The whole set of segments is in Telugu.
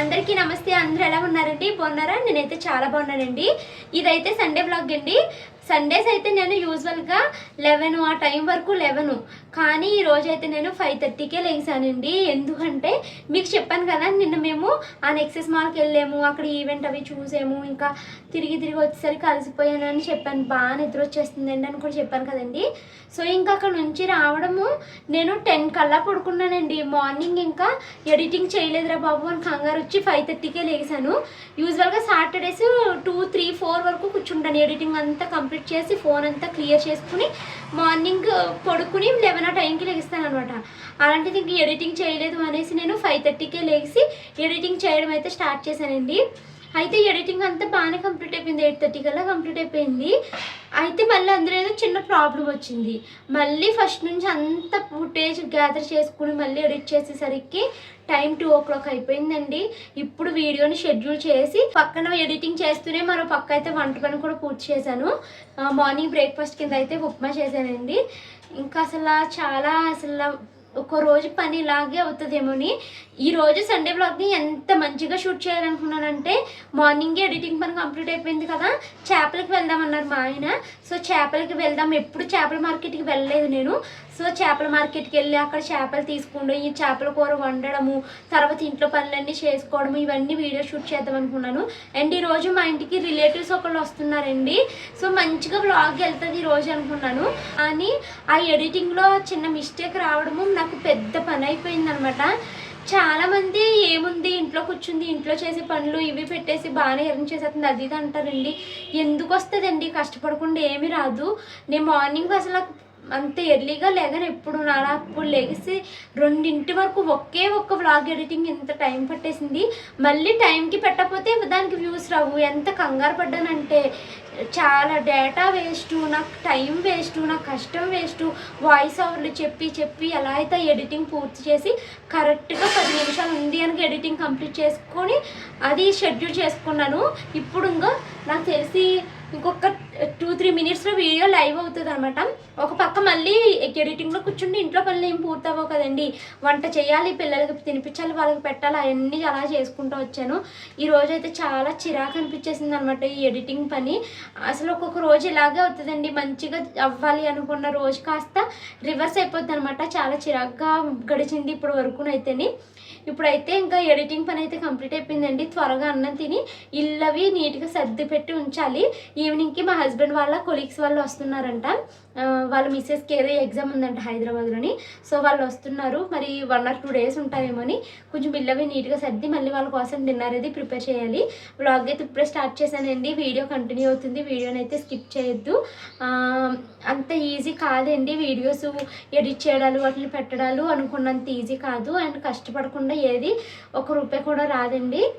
అందరికీ నమస్తే. అందరూ ఎలా ఉన్నారండి బాగున్నారా? నేనైతే చాలా బాగున్నానండి. ఇదైతే సండే బ్లాగ్ అండి. సండేస్ అయితే నేను యూజువల్గా లెవెన్ ఆ టైం వరకు లెవెన్ కానీ ఈరోజు అయితే నేను ఫైవ్ థర్టీకే లేచానండి. ఎందుకంటే మీకు చెప్పాను కదా నిన్న మేము ఆ నెక్సెస్ మాల్కి వెళ్ళాము అక్కడ ఈవెంట్ అవి చూసాము ఇంకా తిరిగి తిరిగి వచ్చేసరికి అలసిపోయాను అని చెప్పాను. బాగా నిద్ర వచ్చేస్తుందండి అని కూడా చెప్పాను కదండి. సో ఇంకా అక్కడ నుంచి రావడము నేను టెన్ కల్లా పడుకున్నానండి. మార్నింగ్ ఇంకా ఎడిటింగ్ చేయలేదురా బాబు అని కంగారు వచ్చి ఫైవ్ థర్టీకే లేచాను. యూజువల్గా సాటర్డేస్ టూ త్రీ ఫోర్ వరకు కూర్చుంటాను. ఎడిటింగ్ అంతా కంప్లీట్ చేసి ఫోన్ అంతా క్లియర్ చేసుకుని మార్నింగ్ పడుకుని లెవెన్ ఆ టైంకి లెగిస్తాను అనమాట అలాంటిది ఇంక ఎడిటింగ్ చేయలేదు అనేసి నేను ఫైవ్ థర్టీకే లేచి ఎడిటింగ్ చేయడం అయితే స్టార్ట్ చేశానండి. అయితే ఎడిటింగ్ అంతా బాగానే కంప్లీట్ అయిపోయింది. ఎయిట్ థర్టీ కల్లా కంప్లీట్ అయిపోయింది. అయితే మళ్ళీ అందులో ఏదో చిన్న ప్రాబ్లం వచ్చింది. మళ్ళీ ఫస్ట్ నుంచి అంత ఫుటేజ్ గ్యాదర్ చేసుకుని మళ్ళీ ఎడిట్ చేసేసరికి టైం టూ ఓ క్లాక్ అయిపోయిందండి. ఇప్పుడు వీడియోని షెడ్యూల్ చేసి పక్కన ఎడిటింగ్ చేస్తూనే మరో పక్క అయితే వంట పని కూడా పూర్తి చేశాను. మార్నింగ్ బ్రేక్ఫాస్ట్ కింద అయితే ఉప్మా చేశానండి. ఇంకా అసలు చాలా అసలు ఒక రోజు పని ఇలాగే అవుతుందేమోని ఈ రోజు సండే బ్లాగ్ని ఎంత మంచిగా షూట్ చేయాలనుకున్నానంటే మార్నింగే ఎడిటింగ్ పని కంప్లీట్ అయిపోయింది కదా చేపలకి వెళ్దాం అన్నారు మా ఆయన. సో చేపలకి వెళ్దాం. ఎప్పుడు చేపల మార్కెట్కి వెళ్ళలేదు నేను. సో చేపల మార్కెట్కి వెళ్ళి అక్కడ చేపలు తీసుకుంటూ ఈ చేపల కూర వండడము తర్వాత ఇంట్లో పనులన్నీ చేసుకోవడము ఇవన్నీ వీడియో షూట్ చేద్దాం అనుకున్నాను. అండ్ ఈరోజు మా ఇంటికి రిలేటివ్స్ ఒకళ్ళు వస్తున్నారండి. సో మంచిగా బ్లాగ్ వెళ్తుంది ఈ రోజు అనుకున్నాను. కానీ ఆ ఎడిటింగ్లో చిన్న మిస్టేక్ రావడము నాకు పెద్ద పని అయిపోయింది అనమాట చాలామంది ఏముంది ఇంట్లో కూర్చుంది ఇంట్లో చేసే పనులు ఇవి పెట్టేసి బాగానే ఎర్న్ చేసేస్తుంది అది ఇది అంటారండి. ఎందుకు వస్తుందండి? కష్టపడకుండా ఏమీ రాదు. నేను మార్నింగ్ అసలు అంత ఎర్లీగా లేదని ఎప్పుడు నాలా అప్పుడు లెగిసి రెండింటి వరకు ఒకే ఒక్క వ్లాగ్ ఎడిటింగ్ ఎంత టైం పట్టేసింది. మళ్ళీ టైంకి పెట్టకపోతే దానికి వ్యూస్ రావు. ఎంత కంగారు పడ్డానంటే చాలా డేటా వేస్ట్ నాకు టైం వేస్ట్ నాకు కష్టం వేస్ట్ వాయిస్ ఓవర్లు చెప్పి చెప్పి ఎలా అయితే ఎడిటింగ్ పూర్తి చేసి కరెక్ట్గా పది నిమిషాలు ఉంది అని ఎడిటింగ్ కంప్లీట్ చేసుకొని అది షెడ్యూల్ చేసుకున్నాను. ఇప్పుడు ఇంకా నాకు తెలిసి ఇంకొక టూ త్రీ మినిట్స్లో వీడియో లైవ్ అవుతుంది అనమాట ఒక పక్క మళ్ళీ ఎడిటింగ్లో కూర్చుండి ఇంట్లో పనులు ఏం పూర్తవవు కదండి. వంట చేయాలి పిల్లలకి తినిపించాలి వాళ్ళకి పెట్టాలి అవన్నీ అలా చేసుకుంటూ వచ్చాను. ఈ రోజు అయితే చాలా చిరాకు అనిపించేసింది అనమాట ఈ ఎడిటింగ్ పని. అసలు ఒక్కొక్క రోజు ఇలాగే అవుతుందండి. మంచిగా అవ్వాలి అనుకున్న రోజు కాస్త రివర్స్ అయిపోద్ది అనమాట చాలా చిరాకుగా గడిచింది ఇప్పుడు వరకునైతేని. ఇప్పుడైతే ఇంకా ఎడిటింగ్ పని అయితే కంప్లీట్ అయిపోయిందండి. త్వరగా అన్నం తిని ఇల్లవి నీట్గా సర్ది పెట్టి ఉంచాలి. ఈవినింగ్కి మా హస్బెండ్ వాళ్ళ కొలీగ్స్ వాళ్ళు వస్తున్నారంట. వాళ్ళ మిస్సెస్కి ఏదో ఎగ్జామ్ ఉందంట హైదరాబాద్లోని. సో వాళ్ళు వస్తున్నారు. మరి వన్ ఆర్ టూ డేస్ ఉంటాయేమో అని కొంచెం ఇల్లవి నీట్గా సర్ది మళ్ళీ వాళ్ళ కోసం డిన్నర్ అది ప్రిపేర్ చేయాలి. బ్లాగ్ అయితే ఇప్పుడే స్టార్ట్ చేశానండి. వీడియో కంటిన్యూ అవుతుంది. వీడియోని అయితే స్కిప్ చేయొద్దు. అంత ఈజీ కాదండి వీడియోస్ ఎడిట్ చేయడాలు వాటిని పెట్టడాలు అనుకున్నంత ఈజీ కాదు. అండ్ కష్టపడకుండా ఏది? ఒక రూపాయి కూడా రాదండి.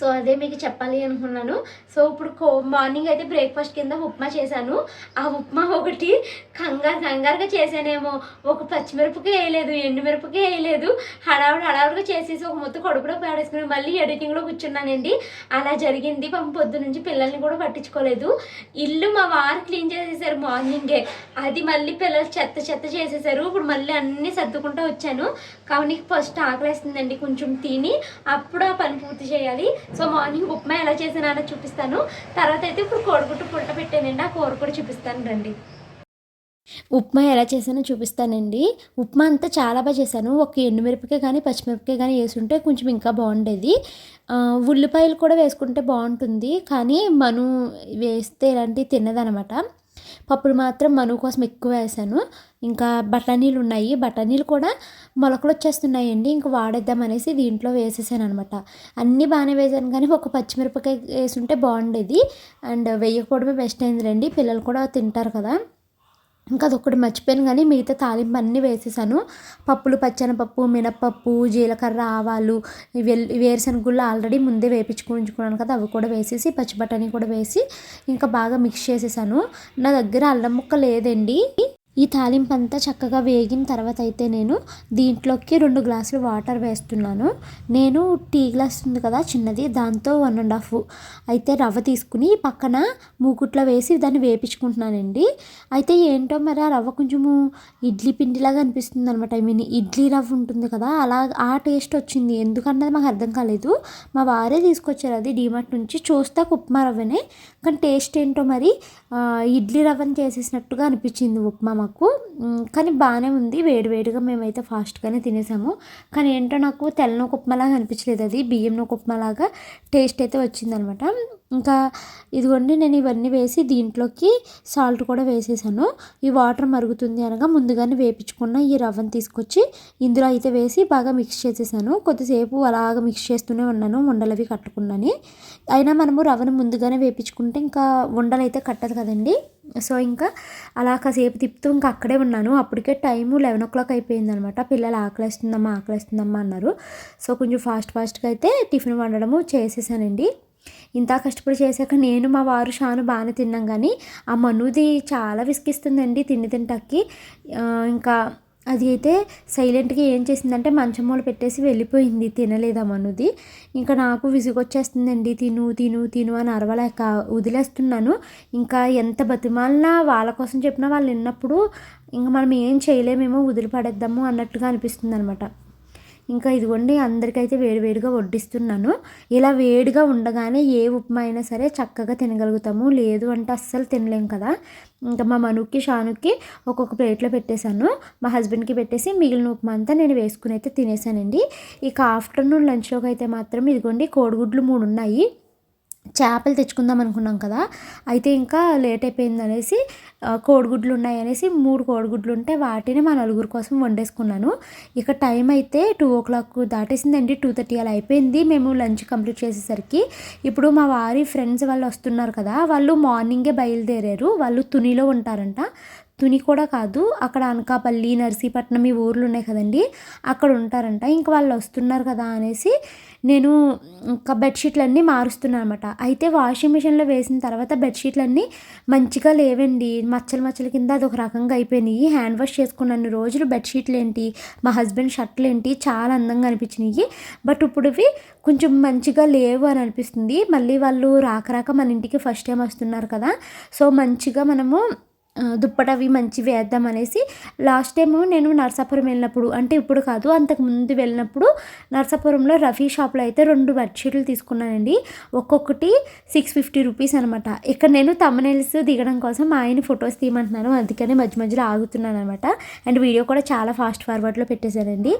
సో అదే మీకు చెప్పాలి అనుకున్నాను. సో ఇప్పుడు కో మార్నింగ్ అయితే బ్రేక్ఫాస్ట్ కింద ఉప్మా చేశాను. ఆ ఉప్మా ఒకటి కంగారు కంగారుగా చేశానేమో. ఒక పచ్చిమిరపకాయ వేయలేదు ఎండుమిరపకాయ వేయలేదు. హడావుడు హడావుడిగా చేసేసి ఒక మొత్తం కడుపులో పాడేసుకుని మళ్ళీ ఎడిటింగ్లో కూర్చున్నానండి. అలా జరిగింది. పాపం పొద్దు నుంచి పిల్లల్ని కూడా పట్టించుకోలేదు. ఇల్లు మా వారు క్లీన్ చేసేసారు మార్నింగే. అది మళ్ళీ పిల్లలు చెత్త చెత్త చేసేసారు. ఇప్పుడు మళ్ళీ అన్నీ సర్దుకుంటూ వచ్చాను. కానీ ఫస్ట్ ఆకలేస్తుందండి. కొంచెం తిని అప్పుడు ఆ పని పూర్తి చేయాలి. సో మార్నింగ్ ఉప్మా ఎలా చేసానో చూపిస్తాను. తర్వాత అయితే ఇప్పుడు కోడిగుట్టు పుల్ట పెట్టానండి. ఆ కూర కూడా చూపిస్తాను రండి. ఉప్మా ఎలా చేశానో చూపిస్తానండి. ఉప్మా అంతా చాలా బాగా చేశాను. ఒక ఎండుమిరపకాయ కానీ పచ్చిమిరపకాయ కానీ వేసుంటే కొంచెం ఇంకా బాగుండేది. ఉల్లిపాయలు కూడా వేసుకుంటే బాగుంటుంది. కానీ మను వేస్తే ఇలాంటివి తిన్నదనమాట పప్పులు మాత్రం మను కోసం ఎక్కువ వేసాను ఇంకా బఠానీలు ఉన్నాయి. బఠానీలు కూడా మొలకలు వచ్చేస్తున్నాయండి. ఇంకా వాడేద్దాం అనేసి దీంట్లో వేసేసాను అనమాట అన్నీ బాగానే వేసాను కానీ ఒక పచ్చిమిరపకాయ వేసుంటే బాగుండేది. అండ్ వేయకపోవడమే బెస్ట్ అయిందిలేండి. పిల్లలు కూడా తింటారు కదా. ఇంకా అదొకటి మర్చిపోయాను కానీ మిగతా తాలింపు అన్నీ వేసేసాను. పప్పులు పచ్చనపప్పు మినప్పప్పు జీలకర్ర ఆవాలు వేరుశనగుళ్ళు ఆల్రెడీ ముందే వేపించుకుంటున్నాను కదా అవి కూడా వేసేసి పచ్చి బఠానీ కూడా వేసి ఇంకా బాగా మిక్స్ చేసేసాను. నా దగ్గర అల్లం ముక్క లేదండి. ఈ తాలింపు అంతా చక్కగా వేగిన తర్వాత అయితే నేను దీంట్లోకి రెండు గ్లాసులు వాటర్ వేస్తున్నాను. నేను టీ గ్లాస్ ఉంది కదా చిన్నది దాంతో వన్ అండ్ హాఫ్ అయితే రవ్వ తీసుకుని పక్కన మూకుట్లో వేసి దాన్ని వేపించుకుంటున్నానండి. అయితే ఏంటో మరి ఆ రవ్వ కొంచెము ఇడ్లీ పిండిలాగా అనిపిస్తుంది అనమాట ఐ మీన్ ఇడ్లీ రవ్వ ఉంటుంది కదా అలా ఆ టేస్ట్ వచ్చింది. ఎందుకన్నది మాకు అర్థం కాలేదు. మా వారే తీసుకొచ్చారు అది డీమార్ట్ నుంచి. చూస్తే ఉప్మా రవ్వనే కానీ టేస్ట్ ఏంటో మరి ఇడ్లీ రవ్వని చేసేసినట్టుగా అనిపించింది ఉప్మా మాకు. కానీ బాగానే ఉంది. వేడివేడిగా మేమైతే ఫాస్ట్గానే తినేసాము. కానీ ఏంటో నాకు తెల్లనొక ఉప్మాలాగా అనిపించలేదు అది. బియ్యం నూక ఉప్మాలాగా టేస్ట్ అయితే వచ్చిందనమాట. ఇంకా ఇదిగోండి నేను ఇవన్నీ వేసి దీంట్లోకి సాల్ట్ కూడా వేసేసాను. ఈ వాటర్ మరుగుతుంది అనగా ముందుగానే వేపించుకున్న ఈ రవ్వను తీసుకొచ్చి ఇందులో అయితే వేసి బాగా మిక్స్ చేసేసాను. కొద్దిసేపు అలాగ మిక్స్ చేస్తూనే ఉన్నాను ఉండలవి కట్టుకున్నాను అయినా మనము రవ్వను ముందుగానే వేపించుకుంటే ఇంకా ఉండలు అయితే కట్టదు కదండి. సో ఇంకా అలా కాసేపు తిప్పుతూ ఇంకా అక్కడే ఉన్నాను. అప్పటికే టైము లెవెన్ ఓ క్లాక్ అయిపోయింది అనమాట పిల్లలు ఆకలిస్తుందమ్మా ఆకలిస్తుందమ్మా అన్నారు. సో కొంచెం ఫాస్ట్ ఫాస్ట్గా అయితే టిఫిన్ వండడము చేసేసానండి. ఇంత కష్టపడి చేశాక నేను మా వారు షాను బాగానే తిన్నాం. కానీ ఆ మనుది చాలా విసిగిస్తుందండి తిండి తింటాకి. ఇంకా అది అయితే సైలెంట్గా ఏం చేసిందంటే మంచం మూల పెట్టేసి వెళ్ళిపోయింది. తినలేదు ఇంకా నాకు విసుగొచ్చేస్తుందండి. తిను తిను తిను అని అరవలేక వదిలేస్తున్నాను. ఇంకా ఎంత బతిమాలినా వాళ్ళ కోసం చెప్పినా వాళ్ళు విన్నప్పుడు ఇంకా మనం ఏం చేయలేమేమో వదిలిపడేద్దాము అన్నట్టుగా అనిపిస్తుంది అనమాట ఇంకా ఇదిగోండి అందరికైతే వేడివేడిగా వడ్డిస్తున్నాను. ఇలా వేడిగా ఉండగానే ఏ ఉప్మా అయినా సరే చక్కగా తినగలుగుతాము. లేదు అంటే అస్సలు తినలేం కదా. ఇంకా మా మనుక్కి షానుక్కి ఒక్కొక్క ప్లేట్లో పెట్టేశాను. మా హస్బెండ్కి పెట్టేసి మిగిలిన ఉప్మా అంతా నేను వేసుకుని అయితే తినేసానండి ఇక ఆఫ్టర్నూన్ లంచ్లోకి అయితే మాత్రం ఇదిగోండి కోడిగుడ్లు మూడు ఉన్నాయి. చేపలు తెచ్చుకుందాం అనుకున్నాం కదా అయితే ఇంకా లేట్ అయిపోయింది అనేసి కోడిగుడ్లు ఉన్నాయి అనేసి మూడు కోడిగుడ్లు ఉంటే వాటిని మా నలుగురు కోసం వండేసుకున్నాను. ఇక టైం అయితే టూ ఓ క్లాక్ దాటేసిందండి టూ థర్టీ అలా అయిపోయింది. మేము లంచ్ కంప్లీట్ చేసేసరికి ఇప్పుడు మా వారి ఫ్రెండ్స్ వాళ్ళు వస్తున్నారు కదా వాళ్ళు మార్నింగే బయలుదేరారు. వాళ్ళు తునిలో ఉంటారంట. తుని కూడా కాదు అక్కడ అనకాపల్లి నర్సీపట్నం ఈ ఊర్లు ఉన్నాయి కదండి అక్కడ ఉంటారంట. ఇంకా వాళ్ళు వస్తున్నారు కదా అనేసి నేను ఇంకా బెడ్షీట్లన్నీ మారుస్తున్నాను అనమాట అయితే వాషింగ్ మిషన్లో వేసిన తర్వాత బెడ్షీట్లన్నీ మంచిగా లేవండి. మచ్చలు మచ్చల కింద అది ఒక రకంగా అయిపోయినాయి. హ్యాండ్ వాష్ చేసుకున్నాను. రోజులు బెడ్షీట్లు ఏంటి మా హస్బెండ్ షర్ట్లు ఏంటి చాలా అందంగా అనిపించినాయి. బట్ ఇప్పుడు ఇవి కొంచెం మంచిగా లేవు అని అనిపిస్తుంది. మళ్ళీ వాళ్ళు రాక రాక మన ఇంటికి ఫస్ట్ టైం వస్తున్నారు కదా. సో మంచిగా మనము దుప్పటవి దుప్పట అవి వేద్దాం అనేసి లాస్ట్ టైము నేను నర్సాపురం వెళ్ళినప్పుడు అంటే ఇప్పుడు కాదు అంతకు ముందు వెళ్ళినప్పుడు నర్సాపురంలో రఫీ షాప్లో అయితే రెండు బెడ్షీట్లు తీసుకున్నానండి. ఒక్కొక్కటి సిక్స్ ఫిఫ్టీ రూపీస్ అనమాట ఇక్కడ నేను తమనెల్స్ దిగడం కోసం మా ఆయన ఫొటోస్ తీయమంటున్నాను అందుకని మధ్య మధ్యలో ఆగుతున్నాను అనమాట అండ్ వీడియో కూడా చాలా ఫాస్ట్ ఫార్వర్డ్లో పెట్టేశానండి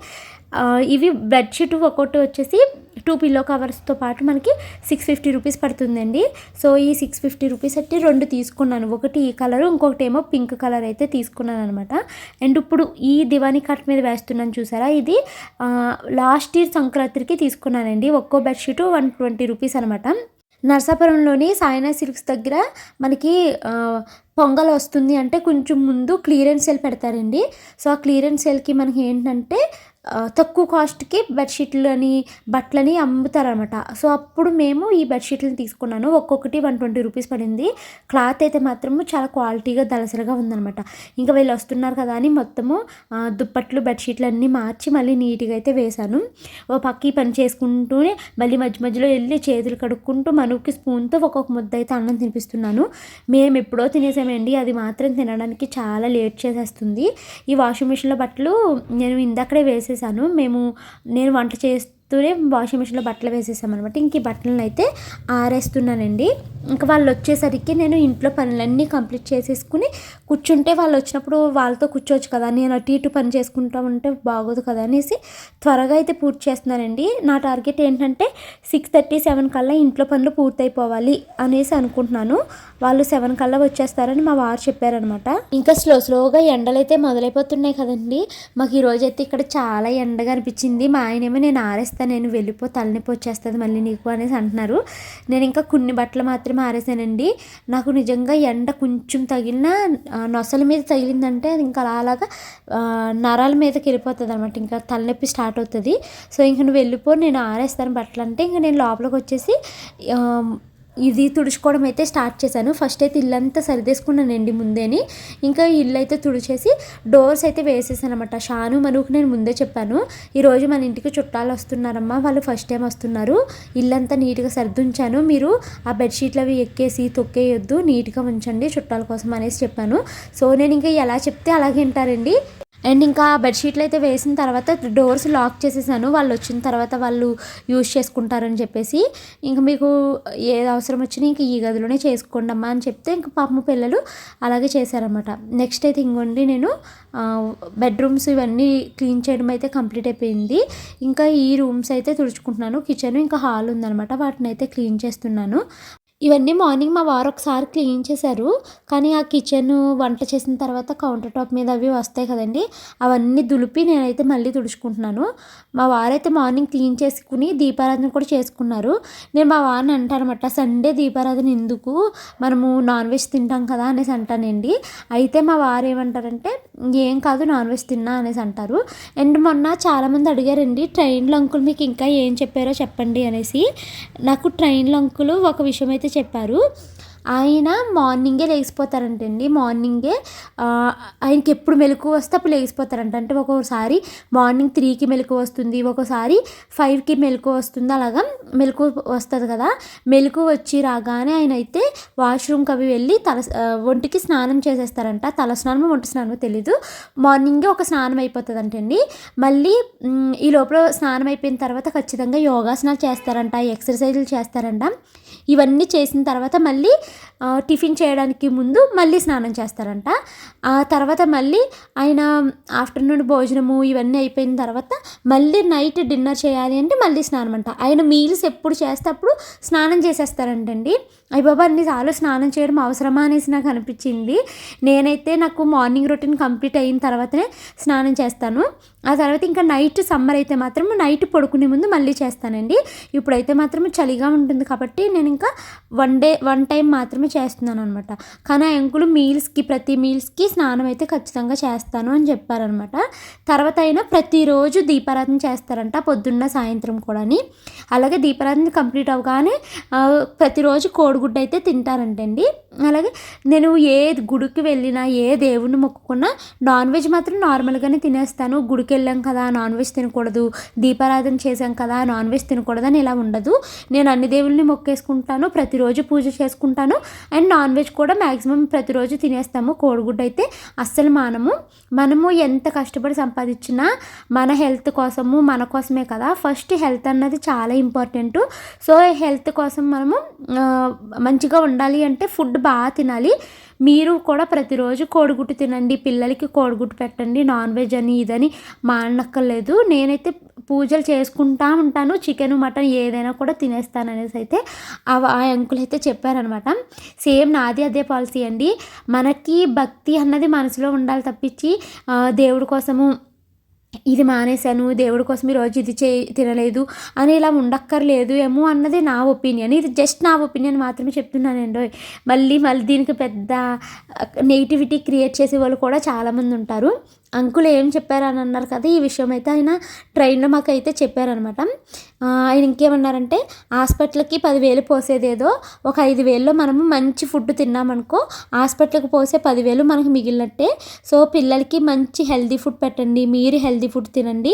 ఇవి బెడ్షీట్ ఒక్కొక్కటి వచ్చేసి టూ పిల్లో కవర్స్తో పాటు మనకి సిక్స్ ఫిఫ్టీ రూపీస్ పడుతుందండి. సో ఈ సిక్స్ ఫిఫ్టీ రూపీస్ అయితే రెండు తీసుకున్నాను. ఒకటి ఈ కలర్ ఇంకొకటి ఏమో పింక్ కలర్ అయితే తీసుకున్నాను అనమాట అండ్ ఇప్పుడు ఈ దివానీ కట్ మీద వేస్తున్నాను చూసారా? ఇది లాస్ట్ ఇయర్ సంక్రాంతికి తీసుకున్నానండి. ఒక్కో బెడ్షీట్ వన్ ట్వంటీ రూపీస్ అనమాట నర్సాపురంలోని సాయినా సిల్క్స్ దగ్గర మనకి పొంగల్ వస్తుంది అంటే కొంచెం ముందు క్లియరెన్స్ సేల్ పెడతారండి. సో ఆ క్లియరెన్స్ సేల్కి మనకి ఏంటంటే తక్కువ కాస్ట్కి బెడ్షీట్లు అని బట్టలని అమ్ముతారనమాట సో అప్పుడు మేము ఈ బెడ్షీట్లను తీసుకున్నాను. ఒక్కొక్కటి వన్ ట్వంటీ రూపీస్ పడింది. క్లాత్ అయితే మాత్రము చాలా క్వాలిటీగా దలసరిగా ఉందనమాట ఇంకా వీళ్ళు వస్తున్నారు కదా అని మొత్తము దుప్పట్లు బెడ్షీట్లు అన్నీ మార్చి మళ్ళీ నీట్గా అయితే వేశాను. ఓ పక్కి పని చేసుకుంటూనే మళ్ళీ మధ్య మధ్యలో వెళ్ళి చేతులు కడుక్కుంటూ మనుకి స్పూన్తో ఒక్కొక్క ముద్ద అయితే అన్నం తినిపిస్తున్నాను. మేము ఎప్పుడో తినేసామండి. అది మాత్రం తినడానికి చాలా లేట్ చేసేస్తుంది. ఈ వాషింగ్ మిషన్లో బట్టలు నేను ఇందాకడే చేసేసాను. మేము నేను వంట చేస్తూనే వాషింగ్ మిషన్లో బట్టలు వేసేసామన్నమాట. ఇంక ఈ బట్టలను అయితే ఆరేస్తున్నానండి. ఇంకా వాళ్ళు వచ్చేసరికి నేను ఇంట్లో పనులన్నీ కంప్లీట్ చేసేసుకుని కూర్చుంటే వాళ్ళు వచ్చినప్పుడు వాళ్ళతో కూర్చోవచ్చు కదా నేను అటు ఇటు పని చేసుకుంటా ఉంటే బాగోదు కదా అనేసి త్వరగా అయితే పూర్తి చేస్తున్నానండి. నా టార్గెట్ ఏంటంటే సిక్స్ థర్టీ సెవెన్ కల్లా ఇంట్లో పనులు పూర్తయిపోవాలి అనేసి అనుకుంటున్నాను. వాళ్ళు సెవెన్ కల్లా వచ్చేస్తారని మా వారు చెప్పారనమాట ఇంకా స్లో స్లోగా ఎండలు అయితే మొదలైపోతున్నాయి కదండి. మాకు ఈరోజైతే అయితే ఇక్కడ చాలా ఎండగా అనిపించింది. మా ఆయనేమో నేను ఆరేస్తాను నేను వెళ్ళిపో తలనొప్పి వచ్చేస్తుంది మళ్ళీ నీకు అనేసి అంటున్నారు. నేను ఇంకా కొన్ని బట్టలు మాత్రమే ఆరేసానండి. నాకు నిజంగా ఎండ కొంచెం తగిలిన నొసల మీద తగిలిందంటే అది ఇంకా అలా అలాగా నరాల మీదకి వెళ్ళిపోతుంది అనమాట ఇంకా తలనొప్పి స్టార్ట్ అవుతుంది. సో ఇంక నువ్వు వెళ్ళిపో నేను ఆరేస్తాను బట్టలు అంటే ఇంకా నేను లోపలికి వచ్చేసి ఇది తుడుచుకోవడం అయితే స్టార్ట్ చేశాను. ఫస్ట్ అయితే ఇల్లంతా సరిదేసుకున్నానండి ముందేని ఇంకా ఇల్లు అయితే తుడిచేసి డోర్స్ అయితే వేసేసాను అనమాట షాను మనుకు నేను ముందే చెప్పాను. ఈరోజు మన ఇంటికి చుట్టాలు వస్తున్నారమ్మా. వాళ్ళు ఫస్ట్ టైం వస్తున్నారు. ఇల్లంతా నీట్గా సర్దుంచాను. మీరు ఆ బెడ్షీట్లు అవి ఎక్కేసి తొక్కేయొద్దు. నీట్గా ఉంచండి చుట్టాల కోసం అనేసి చెప్పాను. సో నేను ఇంకా ఎలా చెప్తే అలాగే వింటారండి అండ్ ఇంకా బెడ్షీట్లు అయితే వేసిన తర్వాత డోర్స్ లాక్ చేసేసాను. వాళ్ళు వచ్చిన తర్వాత వాళ్ళు యూజ్ చేసుకుంటారని చెప్పేసి. ఇంకా మీకు ఏది అవసరం వచ్చినా ఇంక ఈ గదిలోనే చేసుకోండి అమ్మా అని చెప్తే ఇంక పాపం పిల్లలు అలాగే చేశారనమాట నెక్స్ట్ అయితే ఇంకోండి నేను బెడ్రూమ్స్ ఇవన్నీ క్లీన్ చేయడం అయితే కంప్లీట్ అయిపోయింది. ఇంకా ఈ రూమ్స్ అయితే తుడుచుకుంటున్నాను. కిచెన్ ఇంకా హాల్ ఉందనమాట వాటిని అయితే క్లీన్ చేస్తున్నాను. ఇవన్నీ మార్నింగ్ మా వారు ఒకసారి క్లీన్ చేశారు. కానీ ఆ కిచెన్ వంట చేసిన తర్వాత కౌంటర్ టాప్ మీద అవి వస్తాయి కదండి. అవన్నీ దులిపి నేనైతే మళ్ళీ తుడుచుకుంటున్నాను. మా వారైతే మార్నింగ్ క్లీన్ చేసుకుని దీపారాధన కూడా చేసుకున్నారు. నేను మా వారిని అంటానమాట సండే దీపారాధన ఎందుకు? మనము నాన్ వెజ్ తింటాం కదా అనేసి అంటానండి. అయితే మా వారు ఏమంటారంటే ఏం కాదు నాన్ వెజ్ తిన్నా అనేసి అంటారు. అండ్ మొన్న చాలామంది అడిగారండి ట్రైన్లో అంకుల్ మీకు ఇంకా ఏం చెప్పారో చెప్పండి అనేసి. నాకు ట్రైన్లో అంకులు ఒక విషయం అయితే చెప్పారు. ఆయన మార్నింగే లేచిపోతారంటండి. మార్నింగే ఆయనకి ఎప్పుడు మెలకు వస్తే అప్పుడు లేచిపోతారంట. అంటే ఒక్కొక్కసారి మార్నింగ్ త్రీకి మెలకు వస్తుంది ఒక్కోసారి ఫైవ్కి మెలకు వస్తుంది అలాగా మెలకు వస్తుంది కదా. మెలకు వచ్చి రాగానే ఆయన అయితే వాష్రూమ్కి అవి వెళ్ళి తల ఒంటికి స్నానం చేసేస్తారంట. తల స్నానం ఒంటి స్నానం తెలీదు. మార్నింగే ఒక స్నానం అయిపోతుందంటండి. మళ్ళీ ఈ లోపల స్నానం అయిపోయిన తర్వాత ఖచ్చితంగా యోగాసనాలు చేస్తారంట ఎక్సర్సైజులు చేస్తారంట. ఇవన్నీ చేసిన తర్వాత మళ్ళీ టిఫిన్ చేయడానికి ముందు మళ్ళీ స్నానం చేస్తారంట. ఆ తర్వాత మళ్ళీ ఆయన ఆఫ్టర్నూన్ భోజనము ఇవన్నీ అయిపోయిన తర్వాత మళ్ళీ నైట్ డిన్నర్ చేయాలి అంటే మళ్ళీ స్నానం అంట ఆయన మీల్స్ ఎప్పుడు చేస్తే అప్పుడు స్నానం చేసేస్తారంటండి. అయ్య బాబా అన్నిసార్లు స్నానం చేయడం అవసరమా అనేసి నాకు అనిపించింది. నేనైతే నాకు మార్నింగ్ రొటీన్ కంప్లీట్ అయిన తర్వాతనే స్నానం చేస్తాను. ఆ తర్వాత ఇంకా నైట్ సమ్మర్ అయితే మాత్రం నైట్ పడుకునే ముందు మళ్ళీ చేస్తానండి. ఇప్పుడైతే మాత్రం చలిగా ఉంటుంది కాబట్టి నేను ఇంకా వన్ డే వన్ టైం మాత్రమే చేస్తున్నాను అనమాట కానీ ఆ అంకులు మీల్స్కి ప్రతి మీల్స్కి స్నానం అయితే ఖచ్చితంగా చేస్తాను అని చెప్పారనమాట తర్వాత అయినా ప్రతిరోజు దీపారాధన చేస్తారంట పొద్దున్న సాయంత్రం కూడాని. అలాగే దీపారాధన కంప్లీట్ అవగానే ప్రతిరోజు కోడిగుడ్డ అయితే తింటారంటండి. అలాగే నేను ఏ గుడికి వెళ్ళినా ఏ దేవుణ్ణి మొక్కుకున్నా నాన్ వెజ్ మాత్రం నార్మల్గానే తినేస్తాను. గుడికి వెళ్ళాం కదా నాన్ వెజ్ తినకూడదు. దీపారాధన చేశాం కదా నాన్ వెజ్ తినకూడదు అని ఇలా ఉండదు. నేను అన్ని దేవుళ్ళని మొక్కేసుకుంటాను ప్రతిరోజు పూజ చేసుకుంటాను. అండ్ నాన్ వెజ్ కూడా మ్యాక్సిమం ప్రతిరోజు తినేస్తాము. కోడిగుడ్డు అయితే అస్సలు మానము. మనము ఎంత కష్టపడి సంపాదించినా మన హెల్త్ కోసము మన కోసమే కదా. ఫస్ట్ హెల్త్ అన్నది చాలా ఇంపార్టెంట్. సో హెల్త్ కోసం మనము మంచిగా ఉండాలి అంటే ఫుడ్ బాగా తినాలి. మీరు కూడా ప్రతిరోజు కోడిగుడ్డు తినండి. పిల్లలకి కోడిగుడ్డు పెట్టండి. నాన్ వెజ్ అని ఇదని మానక్కర్లేదు నేనైతే పూజలు చేసుకుంటా ఉంటాను. చికెన్ మటన్ ఏదైనా కూడా తినేస్తాను అనేసి అయితే ఆ అంకుల్ అయితే చెప్పారనమాట. సేమ్ నాది అదే పాలసీ అండి. మనకి భక్తి అన్నది మనసులో ఉండాలి తప్పించి దేవుడి కోసము ఇది మానేశాను దేవుడి కోసం ఈరోజు ఇది చే తినలేదు అని ఇలా ఉండక్కర్లేదు ఏమో అన్నది నా ఒపీనియన్. ఇది జస్ట్ నా ఒపీనియన్ మాత్రమే చెప్తున్నానండి. మళ్ళీ మళ్ళీ దీనికి పెద్ద నెగిటివిటీ క్రియేట్ చేసే వాళ్ళు కూడా చాలామంది ఉంటారు. అంకుల్ ఏం చెప్పారు అని అన్నారు కదా ఈ విషయం అయితే ఆయన ట్రైన్లో మాకు అయితే చెప్పారనమాట ఆయన ఇంకేమన్నారంటే హాస్పిటల్కి పదివేలు పోసేదేదో ఒక ఐదు వేల్లో మనము మంచి ఫుడ్ తిన్నామనుకో హాస్పిటల్కి పోసే పదివేలు మనకు మిగిలినట్టే. సో పిల్లలకి మంచి హెల్దీ ఫుడ్ పెట్టండి మీరు హెల్దీ ఫుడ్ తినండి.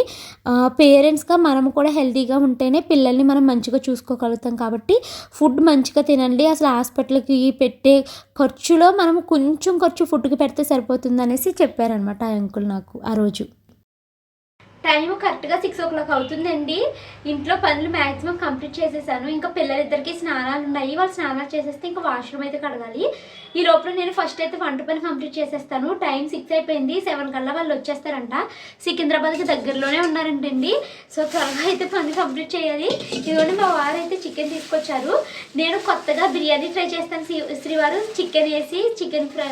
పేరెంట్స్గా మనము కూడా హెల్దీగా ఉంటేనే పిల్లల్ని మనం మంచిగా చూసుకోగలుగుతాం కాబట్టి ఫుడ్ మంచిగా తినండి. అసలు హాస్పిటల్కి పెట్టే ఖర్చులో మనం కొంచెం ఖర్చు ఫుడ్కి పెడితే సరిపోతుంది అనేసి చెప్పారనమాట ఆ అంకుల్. నాకు ఆ రోజు. టైం కరెక్ట్గా సిక్స్ ఓ క్లాక్ అవుతుందండి. ఇంట్లో పనులు మ్యాక్సిమం కంప్లీట్ చేసేసాను. ఇంకా పిల్లలిద్దరికి స్నానాలు ఉన్నాయి. వాళ్ళు స్నానాలు చేసేస్తే ఇంకా వాష్రూమ్ అయితే కడగాలి. ఈ లోపల నేను ఫస్ట్ అయితే వంట పని కంప్లీట్ చేసేస్తాను. టైం సిక్స్ అయిపోయింది. సెవెన్ కల్లా వాళ్ళు వచ్చేస్తారంట. సికింద్రాబాద్కి దగ్గరలోనే ఉన్నారంటండి. సో త్వరగా అయితే పని కంప్లీట్ చేయాలి. ఇదిగోండి మా వారు అయితే చికెన్ తీసుకొచ్చారు. నేను కొత్తగా బిర్యానీ ట్రై చేస్తాను. శ్రీ- శ్రీవారు చికెన్ వేసి చికెన్ ఫ్రై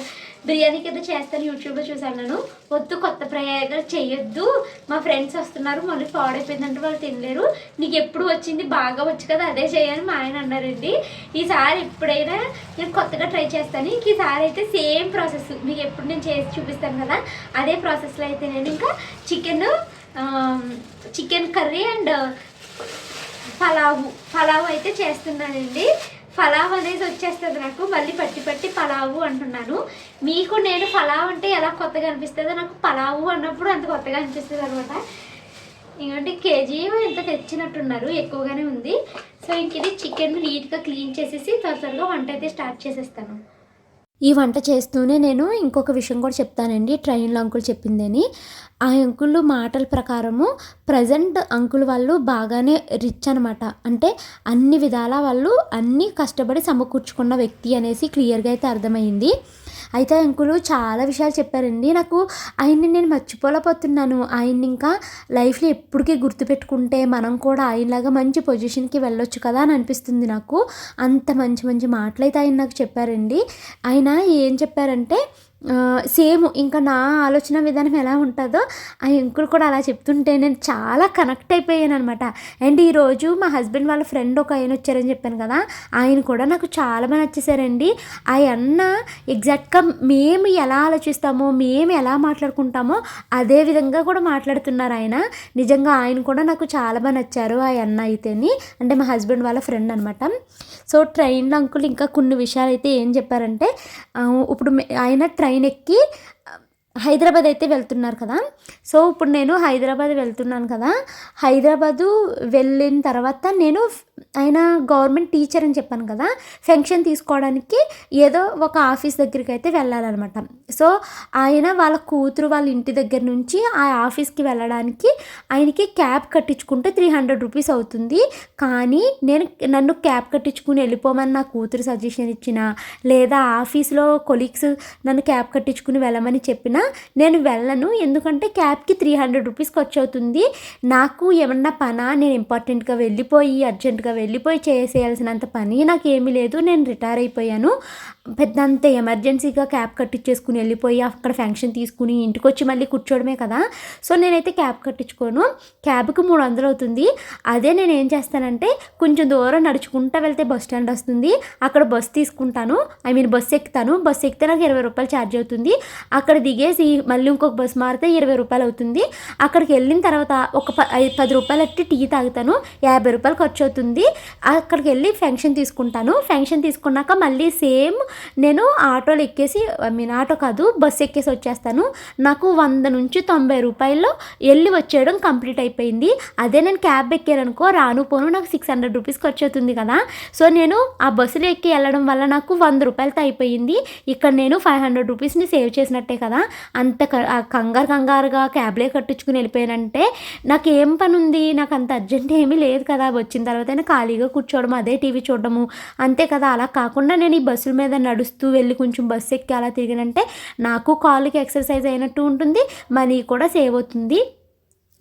బిర్యానీ కింద చేస్తాను యూట్యూబ్లో చూసాను నేను వద్దు కొత్త ప్రయోగాలు చేయొద్దు. మా ఫ్రెండ్స్ వస్తున్నారు మళ్ళీ పాడైపోయిందంటే వాళ్ళు తినలేరు. నీకు ఎప్పుడు వచ్చింది బాగా వచ్చు కదా అదే చేయని మా ఆయన అన్నారండి. ఈసారి ఎప్పుడైనా నేను కొత్తగా ట్రై చేస్తాను. ఇంక ఈసారి అయితే సేమ్ ప్రాసెస్ మీకు ఎప్పుడు నేను చేసి చూపిస్తాను కదా అదే ప్రాసెస్లో అయితే నేను ఇంకా chicken chicken curry and pulao pulao అయితే చేస్తున్నానండి. ఫలావ్ అనేది వచ్చేస్తుంది నాకు. మళ్ళీ పట్టి పట్టి పలావు అంటున్నాను. మీకు నేను ఫలావ్ అంటే ఎలా కొత్తగా అనిపిస్తుందో నాకు పలావు అన్నప్పుడు అంత కొత్తగా అనిపిస్తుంది అనమాట ఇంకంటే కేజీ ఎంత తెచ్చినట్టున్నారు ఎక్కువగానే ఉంది. సో ఇంక ఇది చికెన్ నీట్గా క్లీన్ చేసేసి త్వర త్వరగా వంట అయితే స్టార్ట్ చేసేస్తాను. ఈ వంట చేస్తూనే నేను ఇంకొక విషయం కూడా చెప్తానండి. ట్రైన్లో అంకుల్ చెప్పిందని. ఆ అంకుల్ మాటల ప్రకారము ప్రజెంట్ అంకుల్ వాళ్ళు బాగానే రిచ్ అనమాట. అంటే అన్ని విధాల వాళ్ళు అన్నీ కష్టపడి సమకూర్చుకున్న వ్యక్తి అనేసి క్లియర్గా అయితే అర్థమైంది అయితే అంకులు చాలా విషయాలు చెప్పారండి. నాకు ఆయన్ని నేను మర్చిపోలేకపోతున్నాను. ఆయన్ని ఇంకా లైఫ్లో ఎప్పటికీ గుర్తుపెట్టుకుంటే మనం కూడా ఆయనలాగా మంచి పొజిషన్కి వెళ్ళొచ్చు కదా అని అనిపిస్తుంది నాకు. అంత మంచి మంచి మాటలు అయితే ఆయన నాకు చెప్పారండి. ఆయన ఏం చెప్పారంటే సేమ్ ఇంకా నా ఆలోచన విధానం ఎలా ఉంటుందో ఆ అంకుల్ కూడా అలా చెప్తుంటే నేను చాలా కనెక్ట్ అయిపోయాను అనమాట అండ్ ఈరోజు మా హస్బెండ్ వాళ్ళ ఫ్రెండ్ ఒక ఆయన వచ్చారని చెప్పాను కదా ఆయన కూడా నాకు చాలా బాగా నచ్చేసారండి. ఆ అన్న ఎగ్జాక్ట్గా మేము ఎలా ఆలోచిస్తామో మేము ఎలా మాట్లాడుకుంటామో అదే విధంగా కూడా మాట్లాడుతున్నారు ఆయన. నిజంగా ఆయన కూడా నాకు చాలా బాగా నచ్చారు ఆ అన్న అయితేని అంటే మా హస్బెండ్ వాళ్ళ ఫ్రెండ్ అనమాట సో ట్రైన్లో అంకుల్ ఇంకా కొన్ని విషయాలు అయితే ఏం చెప్పారంటే ఇప్పుడు ఆయన ట్రైన్ ఎక్కి హైదరాబాద్ అయితే వెళ్తున్నారు కదా. సో ఇప్పుడు నేను హైదరాబాద్ వెళ్తున్నాను కదా. హైదరాబాదు వెళ్ళిన తర్వాత నేను ఆయన గవర్నమెంట్ టీచర్ అని చెప్పాను కదా ఫెన్షన్ తీసుకోవడానికి ఏదో ఒక ఆఫీస్ దగ్గరికి అయితే వెళ్ళాలన్నమాట. సో ఆయన వాళ్ళ కూతురు వాళ్ళ ఇంటి దగ్గర నుంచి ఆ ఆఫీస్కి వెళ్ళడానికి ఆయనకి క్యాబ్ కట్టించుకుంటే త్రీ హండ్రెడ్ రూపీస్ అవుతుంది. కానీ నేను నన్ను క్యాబ్ కట్టించుకుని వెళ్ళిపోమని నా కూతురు సజెషన్ ఇచ్చిన లేదా ఆఫీస్లో కొలీగ్స్ నన్ను క్యాబ్ కట్టించుకుని వెళ్ళమని చెప్పినా నేను వెళ్ళను. ఎందుకంటే క్యాబ్కి త్రీ హండ్రెడ్ రూపీస్ ఖర్చు అవుతుంది నాకు ఏమన్నా పనా? నేను ఇంపార్టెంట్గా వెళ్ళిపోయి అర్జెంట్గా వెళ్ళిపోయి చేసేయాల్సినంత పని నాకు ఏమీ లేదు. నేను రిటైర్ అయిపోయాను. పెద్ద అంత ఎమర్జెన్సీగా క్యాబ్ కట్టించేసుకుని వెళ్ళిపోయి అక్కడ ఫంక్షన్ తీసుకుని ఇంటికి వచ్చి మళ్ళీ కూర్చోవడమే కదా. సో నేనైతే క్యాబ్ కట్టించుకోను. క్యాబ్కి మూడు వందలు అవుతుంది. అదే నేను ఏం చేస్తానంటే కొంచెం దూరం నడుచుకుంటూ వెళ్తే బస్ స్టాండ్ వస్తుంది. అక్కడ బస్ తీసుకుంటాను. ఐ మీన్ బస్ ఎక్కుతాను. బస్ ఎక్కితే నాకు ఇరవై రూపాయలు ఛార్జ్ అవుతుంది. అక్కడ దిగేసి మళ్ళీ ఇంకొక బస్ మారితే ఇరవై రూపాయలు అవుతుంది. అక్కడికి వెళ్ళిన తర్వాత ఒక ప పది రూపాయలు అట్టి టీ తాగుతాను. యాభై రూపాయలు ఖర్చు అవుతుంది. అక్కడికి వెళ్ళి ఫంక్షన్ తీసుకుంటాను. ఫంక్షన్ తీసుకున్నాక మళ్ళీ సేమ్ నేను ఆటోలు ఎక్కేసి ఐ మీన్ ఆటో కాదు బస్సు ఎక్కేసి వచ్చేస్తాను. నాకు వంద నుంచి తొంభై రూపాయల్లో వెళ్ళి వచ్చేయడం కంప్లీట్ అయిపోయింది. అదే నేను క్యాబ్ ఎక్కారనుకో రాను పోను నాకు సిక్స్ హండ్రెడ్ రూపీస్ ఖర్చు అవుతుంది కదా. సో నేను ఆ బస్సులో ఎక్కి వెళ్ళడం వల్ల నాకు వంద రూపాయలతో అయిపోయింది. ఇక్కడ నేను ఫైవ్ హండ్రెడ్ రూపీస్ని సేవ్ చేసినట్టే కదా. అంత క- కంగారు కంగారుగా క్యాబ్లే కట్టించుకుని వెళ్ళిపోయానంటే నాకు ఏం పని ఉంది నాకు అంత అర్జెంట్ ఏమీ లేదు కదా. వచ్చిన తర్వాత ఖాళీగా కూర్చోవడం అదే టీవీ చూడడము అంతే కదా. అలా కాకుండా నేను ఈ బస్సుల మీద నడుస్తూ వెళ్ళి కొంచెం బస్సు ఎక్కి అలా తిరిగినంటే నాకు కాళ్ళకి ఎక్సర్సైజ్ అయినట్టు ఉంటుంది మనీ కూడా సేవ్ అవుతుంది.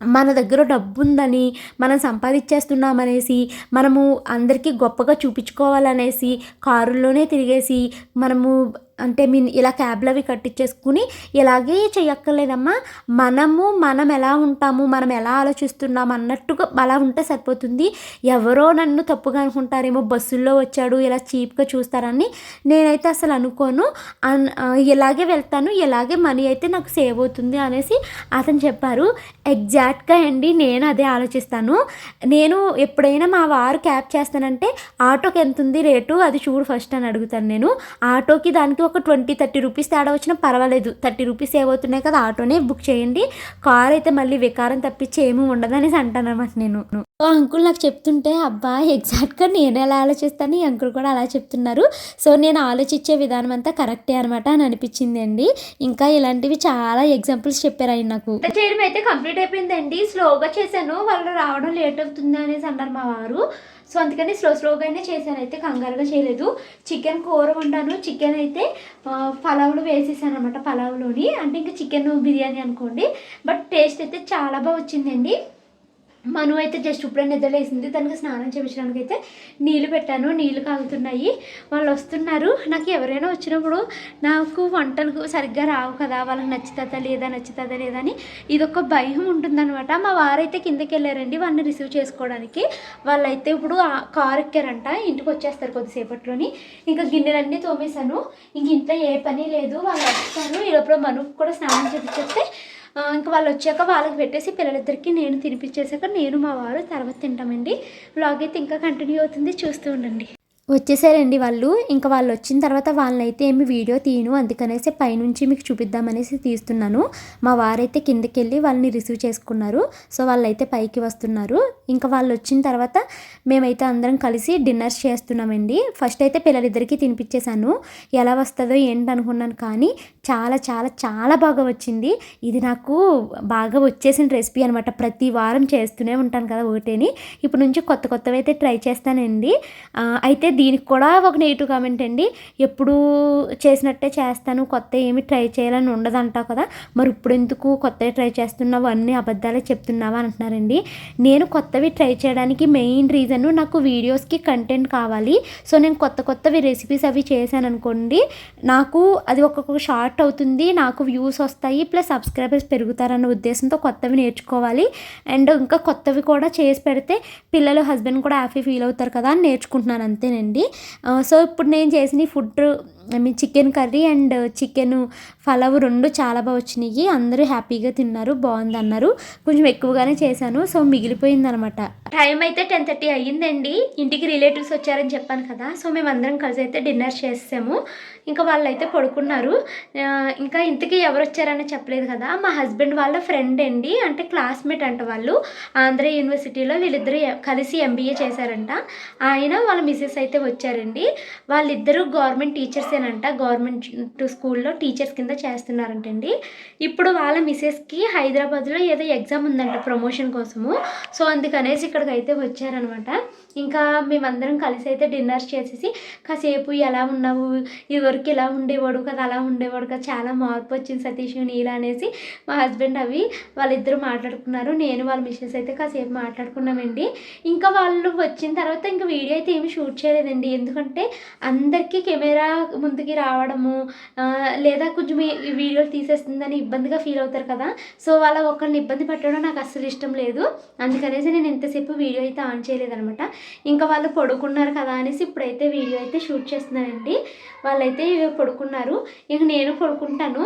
మన దగ్గర డబ్బు ఉందని మనం సంపాదించేస్తున్నామనేసి మనము అందరికీ గొప్పగా చూపించుకోవాలనేసి కారుల్లోనే తిరిగేసి మనము అంటే మీ ఇలా క్యాబ్లు అవి కట్టించేసుకుని ఇలాగే చెయ్యక్కర్లేదమ్మా. మనము మనం ఎలా ఉంటాము మనం ఎలా ఆలోచిస్తున్నాం అన్నట్టుగా అలా ఉంటే సరిపోతుంది. ఎవరో నన్ను తప్పుగా అనుకుంటారేమో బస్సుల్లో వచ్చాడు ఇలా చీప్గా చూస్తారని నేనైతే అసలు అనుకోను. అన్- ఇలాగే వెళ్తాను ఇలాగే మనీ అయితే నాకు సేవ్ అవుతుంది అనేసి అతను చెప్పారు. ఎగ్జాక్ట్గా అండి నేను అదే ఆలోచిస్తాను. నేను ఎప్పుడైనా మా వారు క్యాబ్ చేస్తానంటే ఆటోకి ఎంత ఉంది రేటు? అది చూడు ఫస్ట్ అని అడుగుతాను నేను. ఆటోకి దానికి ఒక ట్వంటీ థర్టీ రూపీస్ తేడా వచ్చినా పర్వాలేదు. థర్టీ రూపీస్ సేవ్ అవుతున్నాయి కదా ఆటోనే బుక్ చేయండి. కార్ అయితే మళ్ళీ వికారం తప్పించి ఏమీ ఉండదు అనేసి అంటాను అనమాట నేను. ఆ అంకుల్ నాకు చెప్తుంటే అబ్బా ఎగ్జాక్ట్గా నేను ఎలా ఆలోచిస్తాను? ఈ అంకుల్ కూడా అలా చెప్తున్నారు. సో నేను ఆలోచించే విధానం అంతా కరెక్టే అనమాట అని అనిపించింది అండి. ఇంకా ఇలాంటివి చాలా ఎగ్జాంపుల్స్ చెప్పారు ఆయన నాకు. చేయడం అయితే కంప్లీట్ అయిపోయిందండి. స్లోగా చేశాను. వాళ్ళు రావడం లేట్ అవుతుంది అనేసి అన్నారు మా వారు. సో అందుకని స్లో స్లోగానే చేశాను. అయితే కంగారుగా చేయలేదు. చికెన్ కూర వండాను. చికెన్ అయితే పలావ్లో వేసేసాను అనమాట పలావులోని. అంటే ఇంకా చికెన్ బిర్యానీ అనుకోండి. బట్ టేస్ట్ అయితే చాలా బాగా వచ్చిందండి. మను అయితే జస్ట్ ఇప్పుడే నిద్రలేసింది దానికి స్నానం చేయించడానికి అయితే నీళ్ళు పెట్టాను. నీళ్ళు కాగుతున్నాయి వాళ్ళు వస్తున్నారు. నాకు ఎవరైనా వచ్చినప్పుడు నాకు వంటలు సరిగ్గా రావు కదా. వాళ్ళకి నచ్చుతుందా లేదా నచ్చుతుందా లేదా అని ఇదొక భయం ఉంటుందన్నమాట. మా వారైతే కిందకి వెళ్ళారండి వాళ్ళని రిసీవ్ చేసుకోవడానికి. వాళ్ళైతే ఇప్పుడు కారు ఎక్కారంట. ఇంటికి వచ్చేస్తారు కొద్దిసేపట్లోని. ఇంకా గిన్నెలన్నీ తోమేశాను. ఇంక ఇంట్లో ఏ పని లేదు. వాళ్ళు వస్తారు. ఈ లోపల మనుకు కూడా స్నానం చేపించేస్తే ఇంకా వాళ్ళు వచ్చాక వాళ్ళకి పెట్టేసి పిల్లలిద్దరికీ నేను తినిపించేసాక నేను మా వారు తర్వాత తింటామండి. బ్లాగ్ అయితే ఇంకా కంటిన్యూ అవుతుంది. చూస్తూ ఉండండి. వచ్చేసారండి వాళ్ళు. ఇంకా వాళ్ళు వచ్చిన తర్వాత వాళ్ళనైతే ఏమి వీడియో తీయను అందుకనేసి పైనుంచి మీకు చూపిద్దామనేసి తీస్తున్నాను. మా వారైతే కిందకి వెళ్ళి వాళ్ళని రిసీవ్ చేసుకున్నారు. సో వాళ్ళైతే పైకి వస్తున్నారు. ఇంకా వాళ్ళు వచ్చిన తర్వాత మేమైతే అందరం కలిసి డిన్నర్స్ చేస్తున్నామండి. ఫస్ట్ అయితే పిల్లలిద్దరికీ తినిపించేశాను ఎలా వస్తుందో ఏంటి అనుకున్నాను కానీ చాలా చాలా చాలా బాగా వచ్చింది. ఇది నాకు బాగా వచ్చేసిన రెసిపీ అనమాట. ప్రతి వారం చేస్తూనే ఉంటాను కదా ఒకటేని. ఇప్పుడు నుంచి కొత్త కొత్తవి అయితే ట్రై చేస్తానండి. అయితే దీనికి కూడా ఒక నెగిటివ్ కామెంట్ అండి. ఎప్పుడు చేసినట్టే చేస్తాను కొత్త ఏమి ట్రై చేయాలని ఉండదు అంటావు కదా. మరి ఇప్పుడు ఎందుకు కొత్తవి ట్రై చేస్తున్నావు? అన్ని అబద్ధాలే చెప్తున్నావా అంటున్నారండి. నేను కొత్తవి ట్రై చేయడానికి మెయిన్ రీజన్ నాకు వీడియోస్కి కంటెంట్ కావాలి. సో నేను కొత్త కొత్తవి రెసిపీస్ అవి చేశాను అనుకోండి నాకు అది ఒక్కొక్క షార్ట్ అవుతుంది నాకు వ్యూస్ వస్తాయి ప్లస్ సబ్స్క్రైబర్స్ పెరుగుతారన్న ఉద్దేశంతో కొత్తవి నేర్చుకోవాలి. అండ్ ఇంకా కొత్తవి కూడా చేసి పెడితే పిల్లలు హస్బెండ్ కూడా హ్యాపీ ఫీల్ అవుతారు కదా అని నేర్చుకుంటున్నాను అంతేనండి. అండి. సో ఇప్పుడు నేను చేసిన food I mean chicken curry and chicken pulao రెండు చాలా బాగా వచ్చినాయి. అందరూ హ్యాపీగా తిన్నారు బాగుంది అన్నారు. కొంచెం ఎక్కువగానే చేశాను సో మిగిలిపోయింది అనమాట టైం అయితే టెన్ థర్టీ అయ్యిందండి. ఇంటికి రిలేటివ్స్ వచ్చారని చెప్పాను కదా సో మేమందరం కలిసి అయితే డిన్నర్ చేసాము ఇంకా వాళ్ళు అయితే పడుకున్నారు ఇంకా ఇంతకీ ఎవరు వచ్చారని చెప్పలేదు కదా మా హస్బెండ్ వాళ్ళ ఫ్రెండ్ అండి. అంటే క్లాస్మేట్ అంట వాళ్ళు. ఆంధ్ర యూనివర్సిటీలో వీళ్ళిద్దరూ కలిసి ఎంబీఏ చేశారంట. ఆయన వాళ్ళ మిస్సెస్ అయితే వచ్చారండి. వాళ్ళిద్దరూ గవర్నమెంట్ టీచర్స్ టీచర్సేనంట గవర్నమెంట్ స్కూల్లో టీచర్స్ కింద చేస్తున్నారంటండి. ఇప్పుడు వాళ్ళ మిస్సెస్కి హైదరాబాద్లో ఏదో ఎగ్జామ్ ఉందంట ప్రమోషన్ కోసము. సో అందుకనేసి ఇక్కడికి అయితే వచ్చారనమాట. ఇంకా మేమందరం కలిసి అయితే డిన్నర్ చేసేసి కాసేపు ఎలా ఉన్నావు? ఇదివరకు ఇలా ఉండేవాడు కదా అలా ఉండేవాడు కదా చాలా మార్పు వచ్చింది సతీష్ నీలా అనేసి మా హస్బెండ్ అవి వాళ్ళిద్దరూ మాట్లాడుకున్నారు. నేను వాళ్ళ మిషన్స్ అయితే కాసేపు మాట్లాడుకున్నామండి. ఇంకా వాళ్ళు వచ్చిన తర్వాత ఇంకా వీడియో అయితే ఏమి షూట్ చేయలేదండి. ఎందుకంటే అందరికీ కెమెరా ముందుకి రావడము లేదా కొంచెం వీడియోలు తీసేస్తుందని ఇబ్బందిగా ఫీల్ అవుతారు కదా. సో వాళ్ళ ఒకరిని ఇబ్బంది పెట్టడం నాకు అస్సలు ఇష్టం లేదు. అందుకనేసి నేను ఎంతసేపు వీడియో అయితే ఆన్ చేయలేదనమాట. ఇంకా వాళ్ళు పడుకున్నారు కదా అనేసి ఇప్పుడైతే వీడియో అయితే షూట్ చేస్తున్నానండి వాళ్ళైతే పడుకున్నారు. ఇక నేను పడుకుంటాను.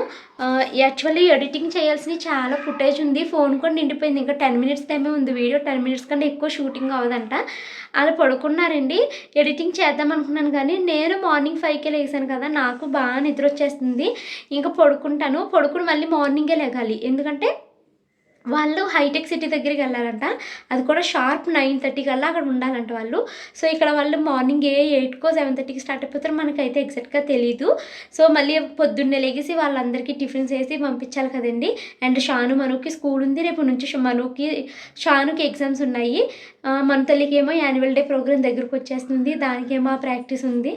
యాక్చువల్లీ ఎడిటింగ్ చేయాల్సిన చాలా ఫుటేజ్ ఉంది. ఫోన్ కూడా నిండిపోయింది. ఇంకా టెన్ మినిట్స్ టైమే ఉంది. వీడియో టెన్ మినిట్స్ కంటే ఎక్కువ షూటింగ్ అవ్వదంట. అలా పడుకున్నారండి. ఎడిటింగ్ చేద్దాం అనుకున్నాను కానీ నేను మార్నింగ్ ఫైవ్కే లేసాను కదా. నాకు బాగా నిద్ర వచ్చేస్తుంది. ఇంకా పడుకుంటాను. పడుకుని మళ్ళీ మార్నింగే లేగాలి. ఎందుకంటే వాళ్ళు హైటెక్ సిటీ దగ్గరికి వెళ్ళాలంట అది కూడా షార్ప్ నైన్ థర్టీ కల్లా అక్కడ ఉండాలంట వాళ్ళు. సో ఇక్కడ వాళ్ళు మార్నింగ్ ఏ ఎయిట్కో సెవెన్ థర్టీకి స్టార్ట్ అయిపోతారు మనకైతే ఎగ్జాక్ట్గా తెలియదు సో మళ్ళీ పొద్దున్నే లేగేసి వాళ్ళందరికీ టిఫిన్స్ వేసి పంపించాలి కదండి. అండ్ షాను మనుకి స్కూల్ ఉంది. రేపు నుంచి మనుకి షానుకి ఎగ్జామ్స్ ఉన్నాయి. మన తల్లికి ఏమో యాన్యువల్ డే ప్రోగ్రామ్ దగ్గరకు వచ్చేస్తుంది దానికేమో ప్రాక్టీస్ ఉంది.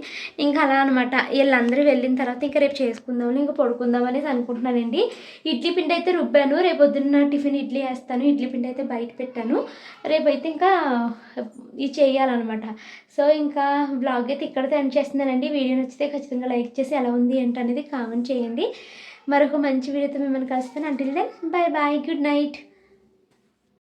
ఇంకా అలా అనమాట వీళ్ళందరూ వెళ్ళిన తర్వాత ఇంకా రేపు చేసుకుందామని ఇంకా పడుకుందాం అనేసి అనుకుంటున్నానండి. ఇడ్లీ పిండి అయితే రుబ్బాను రేపు పొద్దున్న టిఫిన్ ఇడ్లీ వేస్తాను ఇడ్లీ పిండి అయితే బయట పెట్టాను. రేపైతే ఇంకా ఇది చేయాలన్నమాట. సో ఇంకా బ్లాగ్ అయితే ఇక్కడితో ఎండ్ చేస్తున్నానండి. వీడియో నచ్చితే ఖచ్చితంగా లైక్ చేసి ఎలా ఉంది ఏంటనేది కామెంట్ చేయండి. మరొక మంచి వీడియోతో మిమ్మల్ని కలుస్తాను. Until then bye bye good night